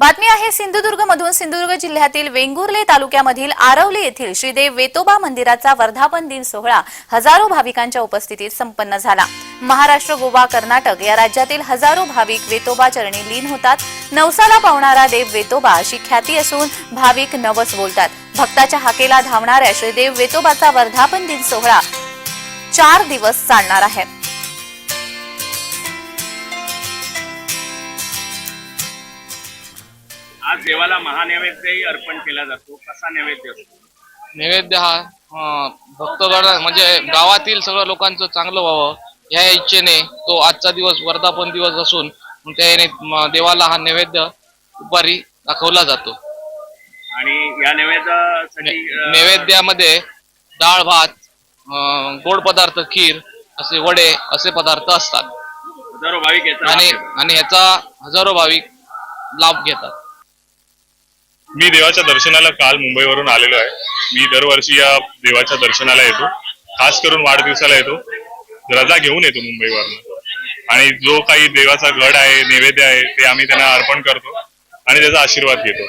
बातमी आहे सिंधुदुर्ग मधून सिंधुदुर्ग जिल्ह्यातील वेंगुर्ले तालुक्यामधील आरवली येथील श्रीदेव वेतोबा मंदिराचा वर्धापन दिन सोहळा हजारो भाविकांच्या उपस्थितीत संपन्न झाला. महाराष्ट्र गोवा कर्नाटक या राज्यातील हजारो भाविक वेतोबा चरणी लीन होतात. नवसाला पावणारा देव वेतोबा अशी ख्याती असून भाविक नवस बोलतात. भक्ताच्या हाकेला धावणाऱ्या श्रीदेव वेतोबाचा वर्धापन दिन सोहळा चार दिवस चालणार आहे. आज देवाला महानैवेद्यही अर्पण केला जातो. कसा नैवेद्य असतो? नैवेद्य हा भक्तगण म्हणजे गावातील सगळ्या लोकांचं चांगलं व्हावं या इच्छेने तो आजचा दिवस वर्धापन दिवस असून मग त्या याने म, देवाला हा नैवेद्य दुपारी दाखवला जातो. आणि या नैवेद्यासाठी अं, नैवेद्यामध्ये डाळ भात अं, गोड पदार्थ खीर असे वडे असे पदार्थ असतात. हजारो भाविक याचा लाभ आणि घेतात. आणि ह्याचा हजारो भाविक लाभ घेतात. मी देवाच्या दर्शनाला काल मुंबईवरून आलेलो आहे. मी दरवर्षी या देवाच्या दर्शनाला येतो. खास करून वाढदिवसाला येतो. रजा घेऊन येतो मुंबईवरून. आणि जो काही देवाचा गड आहे नैवेद्य आहे ते आम्ही त्यांना अर्पण करतो आणि त्याचा आशीर्वाद घेतो.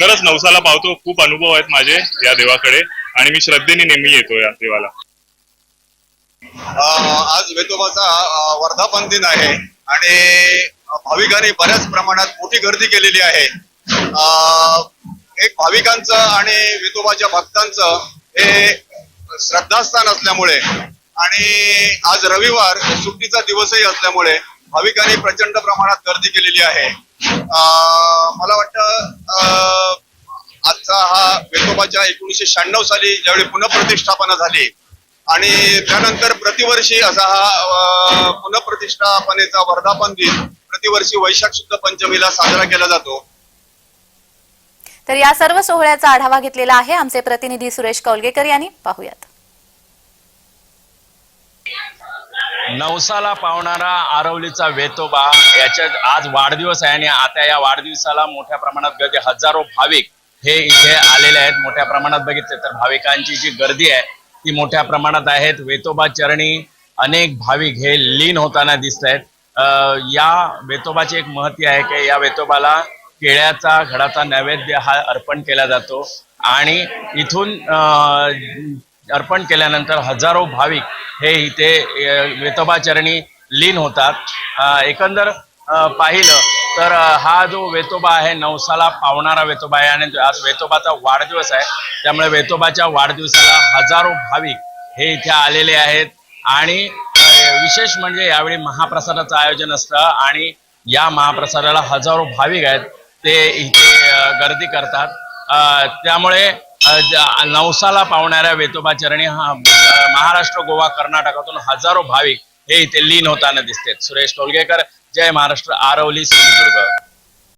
खरंच नवसाला पावतो. खूप अनुभव आहेत माझे या देवाकडे आणि मी श्रद्धेने नेहमी येतो या देवाला. आज वेतोबाचा वर्धापन दिन आहे. आणि भाविकांनी बऱ्याच प्रमाणात मोठी गर्दी केलेली आहे. एक भाविकांचं आणि वितोबाच्या भक्तांचं हे श्रद्धास्थान असल्यामुळे आणि आज रविवार सुट्टीचा दिवसही असल्यामुळे भाविकांनी प्रचंड प्रमाणात गर्दी केलेली आहे. मला वाटतं अं, आजचा हा वेतोबाच्या एकोणीसशे शहाण्णव साली ज्यावेळी पुनःप्रतिष्ठापना झाली आणि त्यानंतर प्रतिवर्षी असा हा पुनःप्रतिष्ठापनेचा वर्धापन दिन प्रतिवर्षी वैशाख शुद्ध पंचमीला साजरा केला जातो. तर या सर्व सोहळ्याचा आढावा घेतलेला आहे आमचे प्रतिनिधी सुरेश कौलगेकर यांनी. पाहूयात. नवसाला पावणारा आरवलीचा वेतोबा याच्या आज वाढदिवस आहे आणि आता या वाढदिवसाला मोठ्या प्रमाणात गर्दी हजारो भाविक हे इथे आलेले आहेत. मोठ्या प्रमाणात बघितले तर भाविकांची जी गर्दी आहे ती मोठ्या प्रमाणात आहेत. वेतोबा चरणी अनेक भाविक हे लीन होताना दिसत आहेत या वेतोबाची एक महती आहे की या वेतोबाला केळ्याचा घडाचा नैवेद्य हा अर्पण केला जातो. आणि इथून अर्पण केल्यानंतर हजारो भाविक हे इथे वेतोबाचरणी लीन होतात. एकंदर पाहिलं तर हा जो वेतोबा आहे नवसाला पावणारा वेतोबा आहे आणि आज वेतोबाचा वाढदिवस आहे. त्यामुळे वेतोबाच्या वाढदिवसाला हजारो भाविक हे इथे आलेले आहेत. आणि विशेष म्हणजे यावेळी महाप्रसादाचं आयोजन असतं आणि या महाप्रसादाला हजारो भाविक आहेत. ते इथे गर्दी करतात. त्यामुळे नवसाला पावणाऱ्या वेतोबा चरणी हा महाराष्ट्र गोवा कर्नाटकातून हजारो भाविक हे इथे लीन होताना दिसतात. सुरेश टोलगेकर जय महाराष्ट्र आरवली सिंधुदुर्ग.